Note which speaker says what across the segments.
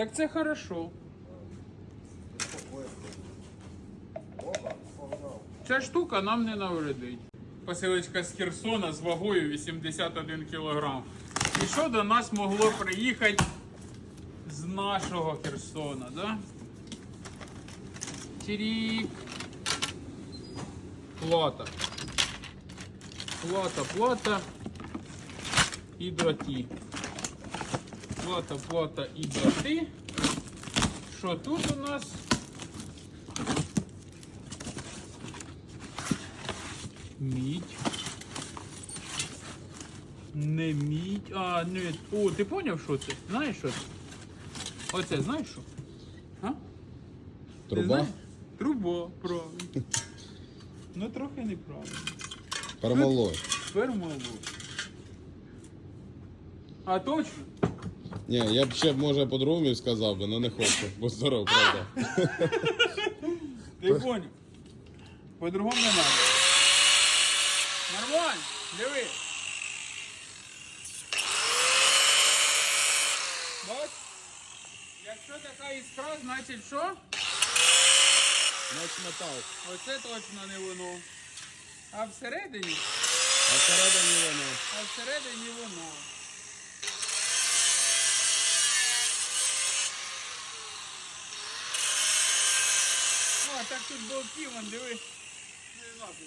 Speaker 1: Так це хорошо. Ця штука нам не навредить. Посилочка з Херсона з вагою 81 кг. І що до нас могло приїхати з нашого Херсона, да? Тірік. Плата. Плата, плата. І дроті. Плата, плата і дроти. Що тут у нас? Мідь. Не мідь. А, не. О, ти поняв, що це? Знаєш що це? Оце знаєш що? А? Ти
Speaker 2: Труба?
Speaker 1: знаєш? Труба, правильно. Ну трохи неправильно.
Speaker 2: Пермолой.
Speaker 1: Пермалу. А точно?
Speaker 2: Ні, я б ще б може по-другому сказав би, але не хочу, бо здоров, правда.
Speaker 1: Ти поняв? По-другому не треба. Нормально, диви. Бач? Якщо така іскра, значить що?
Speaker 2: Значить метал.
Speaker 1: Оце точно не воно. А всередині,
Speaker 2: А всередині воно.
Speaker 1: а всередині воно. Так тут болтів, вон, диви.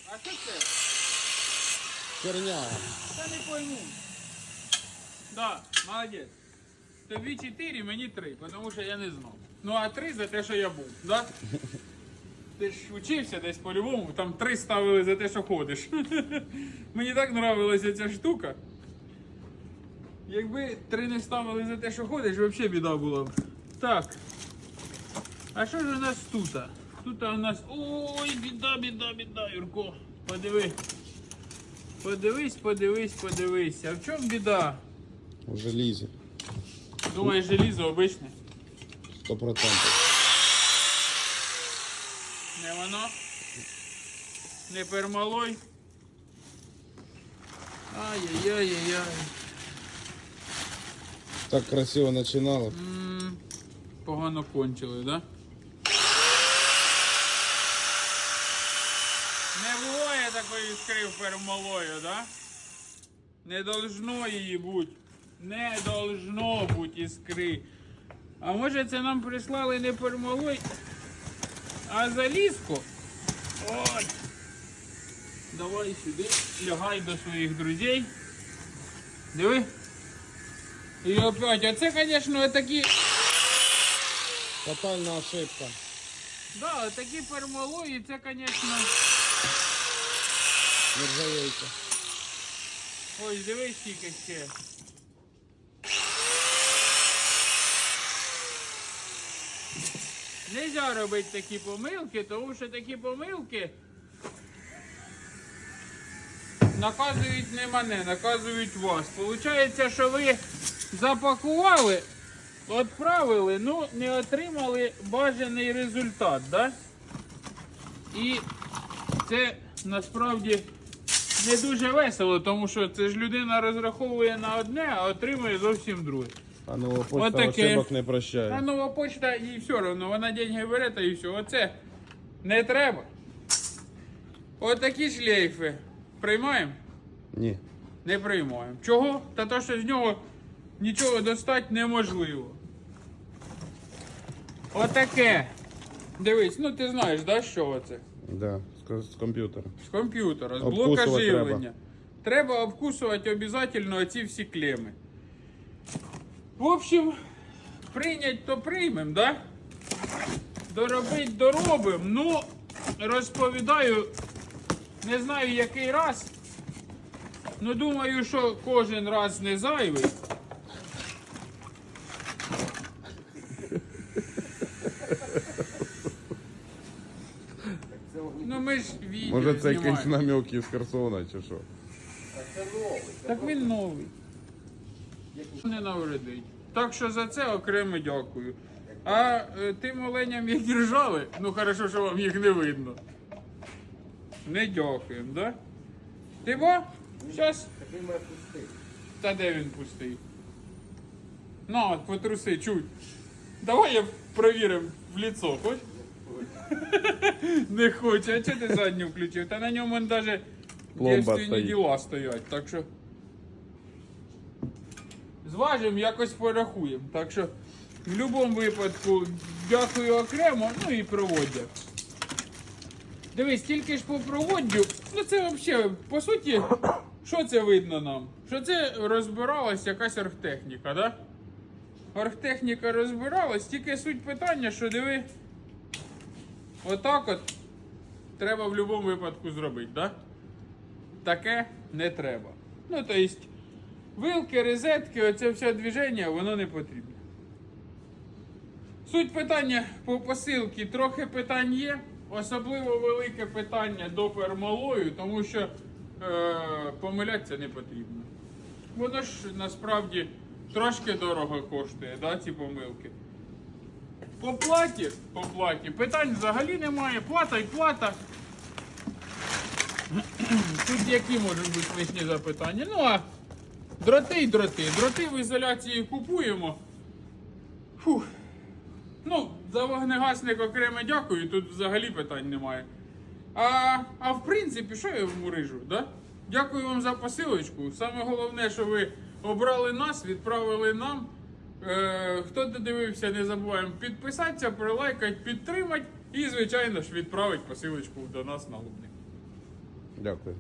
Speaker 1: А що це?
Speaker 2: Черняга.
Speaker 1: Та не пойму. Да, молодець. Тобі 4, мені 3, тому що я не знав. Ну а 3 за те, що я був, да? Ти ж учився десь по-любому, там 3 ставили за те, що ходиш. Мені так нравилася ця штука. Якби 3 не ставили за те, що ходиш, взагалі біда була б. Так. А що ж у нас тут? Тут у нас. Ой, біда, біда, біда, Юрко. Подиви. Подивись, подивись, подивись. А в чому біда?
Speaker 2: У желізі.
Speaker 1: Думаєш, желізо обичне?
Speaker 2: Сто процентів.
Speaker 1: Не воно? Не пермалой? Ай-яй-яй-яй-яй.
Speaker 2: Так красиво починало.
Speaker 1: М, Погано кончили, да? Не буває такої іскри в пермалою, да? Не должно її бути. Не должно бути іскри. А може це нам прислали не пермалой, а залізку? Ой. Давай сюди, лягай до своїх друзей. Диви. І опять, оце, звісно, такі.
Speaker 2: Тотальна ошибка.
Speaker 1: Да, такі пермалої, це, звісно.
Speaker 2: Нержавейка.
Speaker 1: Ой, дивись скільки ще. Нельзя робити такі помилки, тому що такі помилки наказують не мене, наказують вас. Получається, що ви запакували, відправили, ну не отримали бажаний результат, да? І це насправді не дуже весело, тому що це ж людина розраховує на одне, а отримує зовсім друге.
Speaker 2: А нова почта
Speaker 1: Отаке.
Speaker 2: ошибок не
Speaker 1: А нова почта і все одно, вона деньги бере та і все. Оце не треба. Отакі шлейфи. Приймаємо?
Speaker 2: Ні.
Speaker 1: Не приймаємо. Чого? Та то, що з нього нічого достати неможливо. Отаке. Дивись, ну ти знаєш, да, що оце?
Speaker 2: Да, з, комп'ютера.
Speaker 1: З комп'ютера, з блока
Speaker 2: Обкусувати
Speaker 1: живлення. Треба. обкусувати обов'язково оці всі клеми. В общем, прийнять то приймем, да? Доробить доробимо. Ну, розповідаю, не знаю який раз. Ну, думаю, що кожен раз не зайвий. Ну ми ж відео
Speaker 2: Може це
Speaker 1: знімаємо.
Speaker 2: якийсь намек із Херсона чи що?
Speaker 3: Так це новий.
Speaker 1: Так він новий. Не навредить. Так що за це окремо дякую. А е, тим оленям, які ржали, ну хорошо, що вам їх не видно. Не дякуємо, да? Ти бо? Щас.
Speaker 3: Так він мене пустий.
Speaker 1: Та де він пустий? Ну, от потруси, чуть. Давай я провіримо в лицо, хоч? Не хоче, а чого ти задню включив? Та на ньому навіть
Speaker 2: Пломба
Speaker 1: дівственні
Speaker 2: стоїть.
Speaker 1: діла стоять, так що. Зважимо, якось порахуємо. Так що в будь-якому випадку дякую окремо, ну і проводдя. Дивись, тільки ж по проводдю, ну це взагалі, по суті, що це видно нам? Що це розбиралась якась оргтехніка, да? Оргтехніка розбиралась, тільки суть питання, що диви, отак от треба в будь-якому випадку зробити, да? Таке не треба. Ну, то есть, вилки, розетки, оце все движення, воно не потрібне. Суть питання по посилці, трохи питань є. Особливо велике питання до пермалою, тому що е, помилятися не потрібно. Воно ж насправді трошки дорого коштує, да, ці помилки. По платі, по платі питань взагалі немає. Плата і плата. Тут які можуть бути лишні запитання? Ну а дроти й дроти. Дроти в ізоляції купуємо. Фух. Ну, за вогнегасник окремо дякую, тут взагалі питань немає. А, а в принципі, що я вам рижу, да? Дякую вам за посилочку. Саме головне, що ви обрали нас, відправили нам. Е, хто додивився, не забуваємо підписатися, пролайкати, підтримати і, звичайно ж, відправити посилочку до нас на лубник.
Speaker 2: Дякую.